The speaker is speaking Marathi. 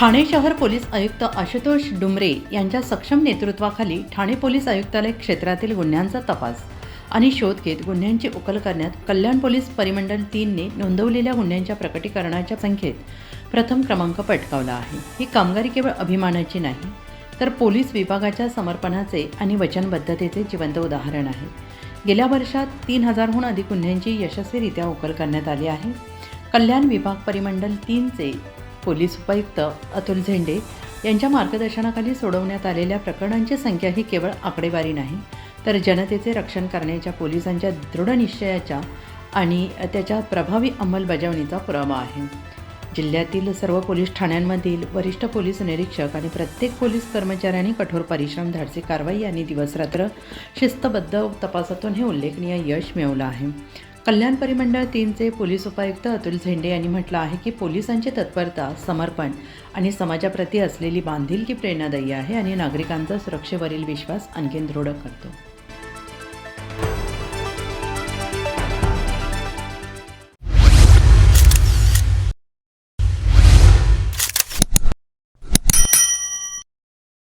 ठाणे शहर पोलीस आयुक्त आशुतोष डुमरे यांच्या सक्षम नेतृत्वाखाली ठाणे पोलीस आयुक्तालय क्षेत्रातील गुन्ह्यांचा तपास आणि शोध घेत गुन्ह्यांची उकल करण्यात कल्याण पोलीस परिमंडळ तीनने नोंदवलेल्या गुन्ह्यांच्या प्रकटीकरणाच्या संख्येत प्रथम क्रमांक पटकावला आहे. ही कामगिरी केवळ अभिमानाची नाही तर पोलीस विभागाच्या समर्पणाचे आणि वचनबद्धतेचे जिवंत उदाहरण आहे. गेल्या वर्षात तीन हजारहून अधिक गुन्ह्यांची यशस्वीरित्या उकल करण्यात आली आहे. कल्याण विभाग परिमंडळ तीनचे पोलीस उपायुक्त अतुल झेंडे यांच्या मार्गदर्शनाखाली सोडवण्यात आलेल्या प्रकरणांची संख्या ही केवळ आकडेवारी नाही तर जनतेचे रक्षण करण्याच्या पोलिसांच्या दृढ निश्चयाच्या आणि त्याच्या प्रभावी अंमलबजावणीचा पुरावा आहे. जिल्ह्यातील सर्व पोलीस ठाण्यांमधील वरिष्ठ पोलीस निरीक्षक आणि प्रत्येक पोलीस कर्मचाऱ्यांनी कठोर परिश्रम धाडसी कारवाई आणि दिवसरात्र शिस्तबद्ध तपासातून हे उल्लेखनीय यश मिळवलं आहे. कल्याण परिमंडळ तीनचे पोलीस उपायुक्त अतुल झेंडे यांनी म्हटलं आहे की पोलिसांची तत्परता समर्पण आणि समाजाप्रती असलेली बांधिलकी प्रेरणादायी आहे आणि नागरिकांचा सुरक्षेवरील विश्वास आणखीन दृढ करतो.